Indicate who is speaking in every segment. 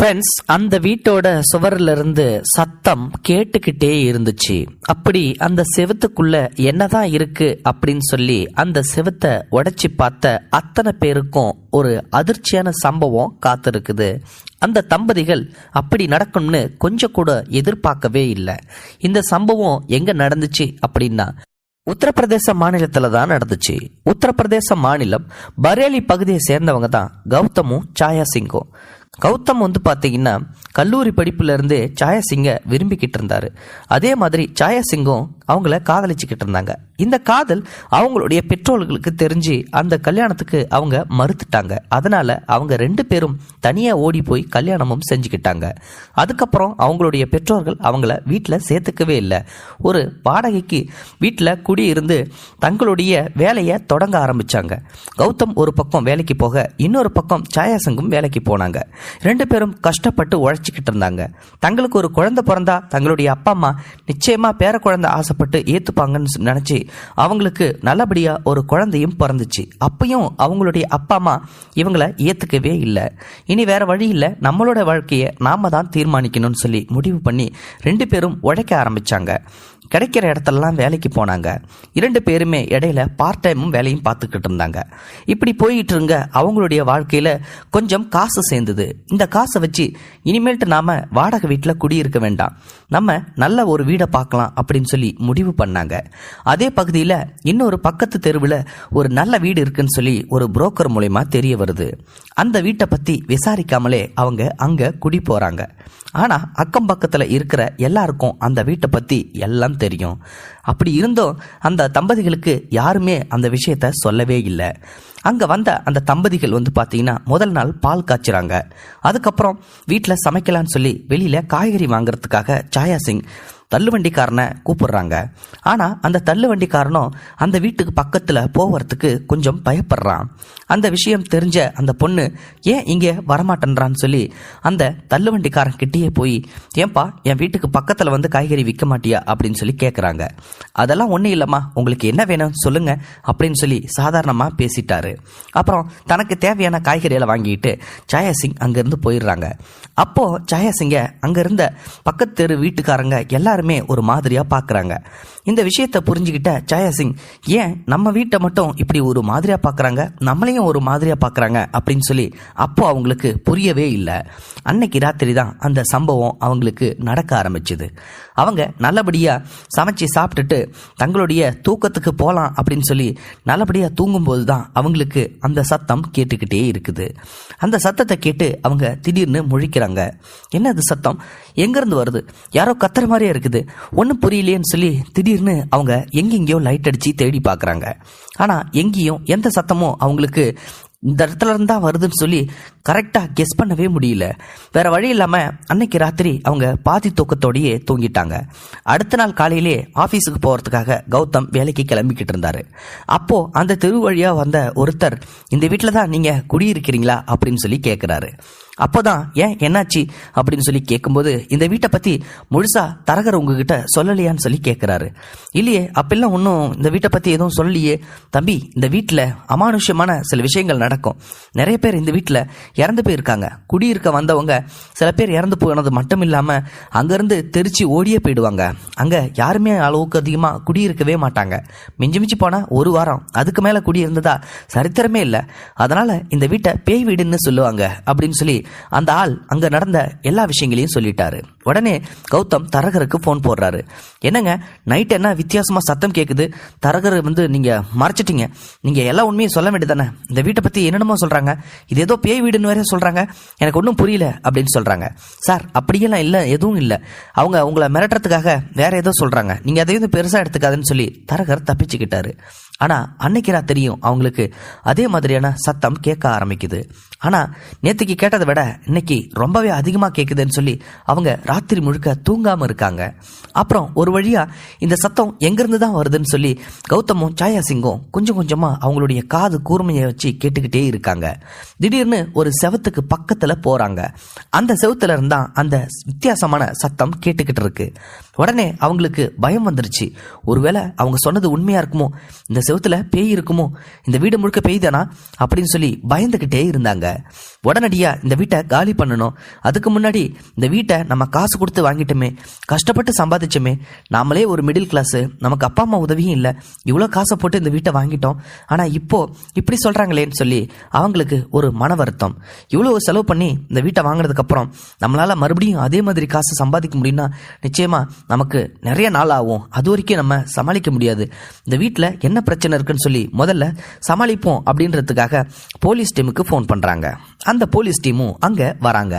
Speaker 1: Friends அந்த வீட்டோட சுவர்ல இருந்து சத்தம் கேட்டுக்கிட்டே இருந்துச்சு. அப்படி அந்த செவத்துக்குள்ள என்னதான் இருக்கு அப்படின்னு சொல்லி அந்த செவுத்தை உடைச்சி பார்த்த அத்தனை பேருக்கும் ஒரு அதிர்ச்சியான சம்பவம் காத்திருக்குது. அந்த தம்பதிகள் அப்படி நடக்கும்னு கொஞ்சம் கூட எதிர்பார்க்கவே இல்லை. இந்த சம்பவம் எங்க நடந்துச்சு அப்படின்னா உத்தரப்பிரதேச மாநிலத்துல தான் நடந்துச்சு. உத்தரப்பிரதேச மாநிலம் பரேலி பகுதியை சேர்ந்தவங்க தான் கௌதமும் சாயா சிங்கும் கௌதம் வந்து பார்த்தீங்கன்னா கல்லூரி படிப்புல சாயசிங்க விரும்பிக்கிட்டு இருந்தார். அதே மாதிரி சாயசிங்கம் அவங்கள காதலிச்சுக்கிட்டு இருந்தாங்க. இந்த காதல் அவங்களுடைய பெற்றோர்களுக்கு தெரிஞ்சு அந்த கல்யாணத்துக்கு அவங்க மறுத்துட்டாங்க. அதனால அவங்க ரெண்டு பேரும் தனியா ஓடி போய் கல்யாணமும் செஞ்சுக்கிட்டாங்க. அதுக்கப்புறம் அவங்களுடைய பெற்றோர்கள் அவங்கள வீட்டில் சேர்த்துக்கவே இல்லை. ஒரு வாடகைக்கு வீட்டில் குடியிருந்து தங்களுடைய வேலையை தொடங்க ஆரம்பிச்சாங்க. கௌதம் ஒரு பக்கம் வேலைக்கு போக இன்னொரு பக்கம் சாயாசங்கும் வேலைக்கு போனாங்க. ரெண்டு பேரும் கஷ்டப்பட்டு உழைச்சிக்கிட்டு இருந்தாங்க. தங்களுக்கு ஒரு குழந்தை பிறந்தா தங்களுடைய அப்பா அம்மா நிச்சயமா பேர குழந்தை ஆசைப்பட்டு ஏத்துப்பாங்கன்னு நினைச்சு அவங்களுக்கு நல்லபடியா ஒரு குழந்தையும் பிறந்துச்சு. அப்பயும் அவங்களுடைய அப்பா அம்மா இவங்கள ஏத்துக்கவே இல்லை. இனி வேற வழி இல்லை. நம்மளோட வாழ்க்கையை நாம தான் தீர்மானிக்கணும்னு சொல்லி முடிவு பண்ணி ரெண்டு பேரும் உழைக்க ஆரம்பிச்சாங்க. கிடைக்கிற இடத்தெல்லாம் வேலைக்கு போனாங்க. இரண்டு பேருமே இடையில பார்ட் டைமும் வேலையும் பார்த்துக்கிட்டு இருந்தாங்க. இப்படி போயிட்டு இருங்க அவங்களுடைய வாழ்க்கையில கொஞ்சம் காசு சேர்ந்தது. இந்த காசை வச்சு இனிமேல்ட்டு நாம வாடகை வீட்டில் குடியிருக்க வேண்டாம். நம்ம நல்ல ஒரு வீடை பார்க்கலாம் அப்படின்னு சொல்லி முடிவு பண்ணாங்க. அதே பகுதியில் இன்னொரு பக்கத்து தெருவில் ஒரு நல்ல வீடு இருக்குன்னு சொல்லி ஒரு புரோக்கர் மூலயமா தெரிய வருது. அந்த வீட்டை பற்றி விசாரிக்காமலே அவங்க அங்கே குடி போகிறாங்க ஆனால் அக்கம் பக்கத்தில் இருக்கிற எல்லாருக்கும் அந்த வீட்டை பற்றி எல்லாம் தெரியும். அப்படி இருந்தும் அந்த தம்பதிகளுக்கு யாருமே அந்த விஷயத்த சொல்லவே இல்லை. அங்க வந்த அந்த தம்பதிகள் வந்து பாத்தீங்கன்னா முதல் நாள் பால் காய்ச்சுறாங்க. அதுக்கப்புறம் வீட்டில் சமைக்கலாம்னு சொல்லி வெளியில காய்கறி வாங்குறதுக்காக சாயா சிங் தள்ளுவண்டிக்காரனை கூப்பிடுறாங்க. ஆனால் அந்த தள்ளுவண்டிக்காரனும் அந்த வீட்டுக்கு பக்கத்தில் போகிறதுக்கு கொஞ்சம் பயப்படுறான். அந்த விஷயம் தெரிஞ்ச அந்த பொண்ணு ஏன் இங்கே வரமாட்டேன்றான்னு சொல்லி அந்த தள்ளுவண்டிக்காரன் கிட்டேயே போய் ஏன்பா என் வீட்டுக்கு பக்கத்தில் வந்து காய்கறி விற்க மாட்டியா? அப்படின்னு சொல்லி கேட்குறாங்க அதெல்லாம் ஒன்றும் இல்லைம்மா. உங்களுக்கு என்ன வேணும் சொல்லுங்க. அப்படின்னு சொல்லி சாதாரணமாக பேசிட்டாரு. அப்புறம் தனக்கு தேவையான காய்கறிகளை வாங்கிட்டு ஜாயா சிங் போயிடுறாங்க. அப்போது ஜாயா சிங்க இருந்த பக்கத்து தெரு வீட்டுக்காரங்க எல்லாரும் எல்லாருமே ஒரு மாதிரியாக பார்க்குறாங்க இந்த விஷயத்தை புரிஞ்சுக்கிட்ட ஜாயா சிங் ஏன் நம்ம வீட்டை மட்டும் இப்படி ஒரு மாதிரியாக பார்க்குறாங்க நம்மளையும் ஒரு மாதிரியாக பார்க்குறாங்க அப்படின்னு சொல்லி அப்போ அவங்களுக்கு புரியவே இல்லை. அன்னைக்கு ராத்திரி தான் அந்த சம்பவம் அவங்களுக்கு நடக்க ஆரம்பிச்சுது. அவங்க நல்லபடியாக சமைச்சு சாப்பிட்டுட்டு தங்களுடைய தூக்கத்துக்கு போகலாம் அப்படின்னு சொல்லி நல்லபடியாக தூங்கும்போது தான் அவங்களுக்கு அந்த சத்தம் கேட்டுக்கிட்டே இருக்குது. அந்த சத்தத்தை கேட்டு அவங்க திடீர்னு முழிக்கிறாங்க. என்னது சத்தம்? எங்கேருந்து வருது? யாரோ கத்துற மாதிரியே இருக்குது. ஒன்றும் புரியலையேன்னு சொல்லி திடீர்னு அவங்க எங்கெங்கேயோ லைட் அடித்து தேடி பார்க்குறாங்க ஆனால் எங்கேயும் எந்த சத்தமும் அவங்களுக்கு இந்த இடத்துல இருந்தா வருதுன்னு சொல்லி கரெக்டாக கெஸ் பண்ணவே முடியல. வேற வழி இல்லாமல் அன்னைக்கு ராத்திரி அவங்க பாதி தூக்கத்தோடையே தூங்கிட்டாங்க. அடுத்த நாள் காலையிலே ஆஃபீஸுக்கு போகிறதுக்காக கௌதம் வேலைக்கு கிளம்பிக்கிட்டு இருந்தாரு. அப்போ அந்த தெரு வழியாக வந்த ஒருத்தர் இந்த வீட்டில் தான் நீங்கள் குடியிருக்கிறீங்களா? அப்படின்னு சொல்லி கேட்குறாரு அப்போதான் ஏன் என்னாச்சு? அப்படின்னு சொல்லி கேட்கும்போது இந்த வீட்டை பத்தி முழுசா தரகர் உங்ககிட்ட சொல்லலையான்னு சொல்லி கேட்கிறாரு இல்லையே அப்பெல்லாம் ஒன்றும் இந்த வீட்டை பத்தி எதுவும் சொல்லலையே. தம்பி இந்த வீட்டில் அமானுஷ்யமான சில விஷயங்கள் நடக்கும். நிறைய பேர் இந்த வீட்டில் இறந்து போயிருக்காங்க. குடியிருக்க வந்தவங்க சில பேர் இறந்து போனது மட்டும் இல்லாமல் அங்கேருந்து தெரிச்சு ஓடியே போயிடுவாங்க. அங்கே யாருமே அளவுக்கு அதிகமாக குடியிருக்கவே மாட்டாங்க. மிஞ்சி மிஞ்சி போனால் ஒரு வாரம் அதுக்கு மேலே குடியிருந்ததா சரித்திரமே இல்லை. அதனால் இந்த வீட்டை பேய் வீடுன்னு சொல்லுவாங்க. அப்படின்னு சொல்லி அந்த ஆள் அங்க நடந்த எல்லா விஷயங்களையும் சொல்லிட்டாரு. உடனே கௌதம் தரகருக்கு போன் போடுறாரு. என்னங்க? நைட் என்ன வித்தியாசமாக சத்தம் கேட்குது தரகர் வந்து நீங்கள் மறைச்சிட்டீங்க. நீங்கள் எல்லா உண்மையும் சொல்ல வேண்டியதானே இந்த வீட்டை பற்றி என்னென்னமோ சொல்கிறாங்க இது ஏதோ பேய் வீடுன்னு வேற சொல்கிறாங்க எனக்கு ஒன்றும் புரியல அப்படின்னு சொல்கிறாங்க சார் அப்படியெல்லாம் இல்லை எதுவும் இல்லை. அவங்க உங்களை மிரட்டுறதுக்காக வேற ஏதோ சொல்கிறாங்க நீங்கள் அதையும் பெருசாக எடுத்துக்காதுன்னு சொல்லி தரகர் தப்பிச்சுக்கிட்டாரு. ஆனால் அன்னைக்கு ராத்திரியும் அவங்களுக்கு அதே மாதிரியான சத்தம் கேட்க ஆரம்பிக்குது. ஆனால் நேற்றுக்கு கேட்டதை விட இன்னைக்கு ரொம்பவே அதிகமாக கேட்குதுன்னு சொல்லி அவங்க ராத்திரி முழுக்க தூங்காமல் இருக்காங்க. அப்புறம் ஒரு வழியாக இந்த சத்தம் எங்கேருந்து தான் வருதுன்னு சொல்லி கௌதமும் சாயா சிங்கும் கொஞ்சம் கொஞ்சமாக அவங்களுடைய காது கூர்மையை வச்சு கேட்டுக்கிட்டே இருக்காங்க. திடீர்னு ஒரு செவத்துக்கு பக்கத்தில் போகிறாங்க அந்த செவத்துல இருந்தா அந்த வித்தியாசமான சத்தம் கேட்டுக்கிட்டு இருக்கு. உடனே அவங்களுக்கு பயம் வந்துருச்சு. ஒருவேளை அவங்க சொன்னது உண்மையா இருக்குமோ? இந்த செவுத்துல பேய் இருக்குமோ? இந்த வீடு முழுக்க பேய் தானா அப்படின்னு சொல்லி பயந்துகிட்டே இருந்தாங்க. உடனடியா இந்த வீட்டை காலி பண்ணணும். அதுக்கு முன்னாடி இந்த வீட்டை நம்ம காசு கொடுத்து வாங்கிட்டோமே. கஷ்டப்பட்டு சம்பாதிச்சோமே. நாமளே ஒரு மிடில் கிளாஸு நமக்கு அப்பா அம்மா உதவியும் இல்லை. இவ்வளோ காசை போட்டு இந்த வீட்டை வாங்கிட்டோம். ஆனால் இப்போது இப்படி சொல்கிறாங்களேன்னு சொல்லி அவங்களுக்கு ஒரு மன வருத்தம். இவ்வளோ செலவு பண்ணி இந்த வீட்டை வாங்கினதுக்கப்புறம் நம்மளால் மறுபடியும் அதே மாதிரி காசு சம்பாதிக்க முடியும்னா நிச்சயமாக நமக்கு நிறைய நாள் ஆகும். அது வரைக்கும் நம்ம சமாளிக்க முடியாது. இந்த வீட்டில் என்ன பிரச்சனை இருக்குன்னு சொல்லி முதல்ல சமாளிப்போம் அப்படின்றதுக்காக போலீஸ் டீமுக்கு ஃபோன் பண்ணுறாங்க அந்த போலீஸ் டீமும் அங்கே வராங்க.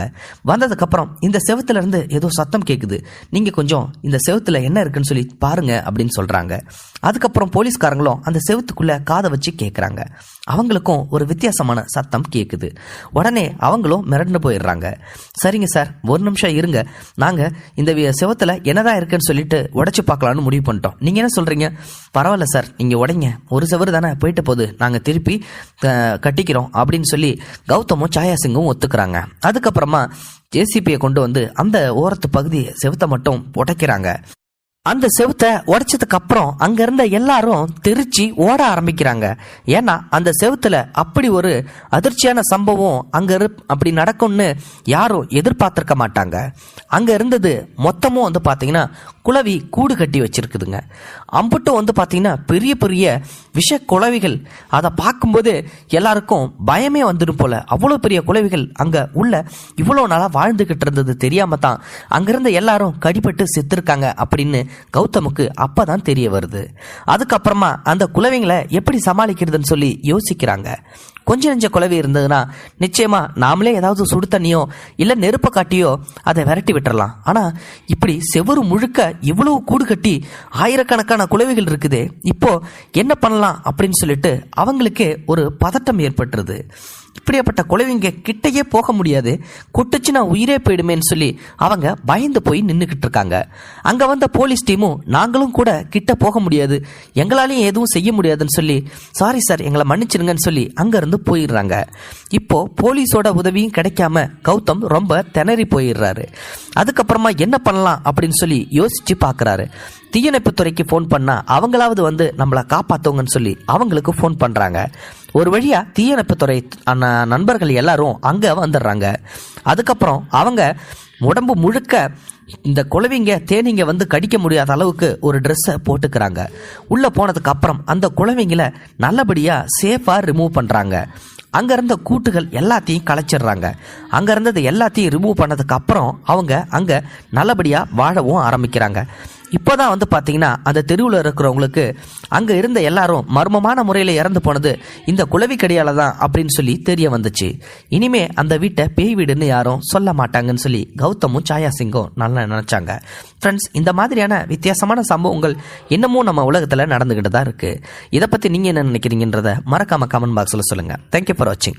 Speaker 1: வந்ததுக்கப்புறம் இந்த செவத்துலேருந்து ஏதோ சத்தம் கேட்குது நீங்கள் கொஞ்சம் இந்த செவத்தில் என்ன என்ன இருக்குன்னு சொல்லி பாருங்க அப்படின்னு சொல்றாங்க. அதுக்கப்புறம் போலீஸ்காரங்களும் அந்த செவத்துக்குள்ள காதை வச்சு கேட்குறாங்க அவங்களுக்கும் ஒரு வித்தியாசமான சத்தம் கேட்குது உடனே அவங்களும் மிரண்டு போயிடுறாங்க. சரிங்க சார் ஒரு நிமிஷம் இருங்க. நாங்கள் இந்த செவத்தில் என்னதான் இருக்குன்னு சொல்லிட்டு உடச்சி பார்க்கலாம்னு முடிவு பண்ணிட்டோம். நீங்கள் என்ன சொல்கிறீங்க பரவாயில்ல சார் நீங்கள் உடைங்க. ஒரு செவரு தானே போயிட்டு போகுது. நாங்கள் திருப்பி கட்டிக்கிறோம் அப்படின்னு சொல்லி கௌதமும் சாயா சிங்கும் ஒத்துக்கிறாங்க. அதுக்கப்புறமா ஜேசிபியை கொண்டு வந்து அந்த ஓரத்து பகுதி செவத்தை மட்டும் உடைக்கிறாங்க. அந்த செவுத்த உடைச்சதுக்கு அப்புறம் அங்க இருந்த எல்லாரும் தெரிச்சு ஓட ஆரம்பிக்கிறாங்க. ஏன்னா அந்த செவுத்துல அப்படி ஒரு அதிர்ச்சியான சம்பவம் அங்க இரு அப்படி நடக்கும்னு யாரும் எதிர்பார்த்திருக்க மாட்டாங்க. அங்க இருந்தது மொத்தமும் வந்து பாத்தீங்கன்னா குளவி கூடு கட்டி வச்சிருக்குதுங்க. அம்புட்டும் வந்து பார்த்தீங்கன்னா பெரிய பெரிய விஷ குளவிகள் அதை பார்க்கும்போது எல்லாருக்கும் பயமே வந்துடும் போல. அவ்வளோ பெரிய குளவிகள் அங்கே உள்ள இவ்வளோ நாளாக வாழ்ந்துகிட்டு இருந்தது தெரியாமல் தான் அங்கேருந்து எல்லாரும் கடிபட்டு செத்துருக்காங்க அப்படின்னு கௌதமுக்கு அப்போ தான் தெரிய வருது. அதுக்கப்புறமா அந்த குளவிங்களை எப்படி சமாளிக்கிறதுன்னு சொல்லி யோசிக்கிறாங்க. கொஞ்ச நெஞ்ச குழவி இருந்ததுன்னா நிச்சயமா நாமளே ஏதாவது சுடு தண்ணியோ இல்ல நெருப்ப காட்டியோ அதை விரட்டி விட்டுறலாம். ஆனா இப்படி செவரு முழுக்க இவ்வளவு கூடு கட்டி ஆயிரக்கணக்கான குழவிகள் இருக்குது இப்போ என்ன பண்ணலாம் அப்படின்னு சொல்லிட்டு அவங்களுக்கே ஒரு பதட்டம் ஏற்பட்டுருது. இப்படியாப்பட்ட குழவிங்க கிட்டையே போக முடியாது. குட்டுச்சுன்னா உயிரே போயிடுமேன்னு சொல்லி அவங்க பயந்து போய் நின்றுக்கிட்டு இருக்காங்க. அங்கே வந்த போலீஸ் டீமும் நாங்களும் கூட கிட்ட போக முடியாது. எங்களாலையும் எதுவும் செய்ய முடியாதுன்னு சொல்லி சாரி சார் எங்களை மன்னிச்சிருங்கன்னு சொல்லி அங்கேருந்து போயிடுறாங்க. இப்போ போலீஸோட உதவியும் கிடைக்காம கௌதம் ரொம்ப திணறி போயிடுறாரு. அதுக்கப்புறமா என்ன பண்ணலாம் அப்படின்னு சொல்லி யோசிச்சு பார்க்குறாரு தீயணைப்புத்துறைக்கு ஃபோன் பண்ணால் அவங்களாவது வந்து நம்மளை காப்பாற்றுவங்கன்னு சொல்லி அவங்களுக்கு ஃபோன் பண்ணுறாங்க ஒரு வழியா தீயணைப்புத்துறை அண்ண- நண்பர்கள் எல்லாரும் அங்க வந்துடுறாங்க. அதுக்கப்புறம் அவங்க உடம்பு முழுக்க இந்த குழவிங்க தேனிங்க வந்து கடிக்க முடியாத அளவுக்கு ஒரு ட்ரெஸ்ஸை போட்டுக்கிறாங்க. உள்ளே போனதுக்கு அப்புறம் அந்த குழவிங்களை நல்லபடியாக சேஃபாக ரிமூவ் பண்ணுறாங்க அங்கே இருந்த கூட்டுகள் எல்லாத்தையும் கலைச்சிடுறாங்க அங்கே இருந்தது எல்லாத்தையும் ரிமூவ் பண்ணதுக்கு அப்புறம் அவங்க அங்கே நல்லபடியாக வாழவும் ஆரம்பிக்கிறாங்க. இப்போதான் வந்து பார்த்தீங்கன்னா அந்த தெருவில் இருக்கிறவங்களுக்கு அங்கே இருந்த எல்லாரும் மர்மமான முறையில் இறந்து போனது இந்த குலவிக்கடியால் தான் அப்படின்னு சொல்லி தெரிய வந்துச்சு. இனிமே அந்த வீட்டை பேய் வீடுன்னு யாரும் சொல்ல மாட்டாங்கன்னு சொல்லி கௌதமும் சாயா சிங்கும் நல்லா நினச்சாங்க. ஃப்ரெண்ட்ஸ் இந்த மாதிரியான வித்தியாசமான சம்பவங்கள் இன்னமும் நம்ம உலகத்தில் நடந்துக்கிட்டு தான் இருக்குது இதை பற்றி நீங்கள் என்ன நினைக்கிறீங்கன்றத மறக்காம கமெண்ட் பாக்ஸில் சொல்லுங்கள் தேங்க்யூ ஃபார் வாட்சிங்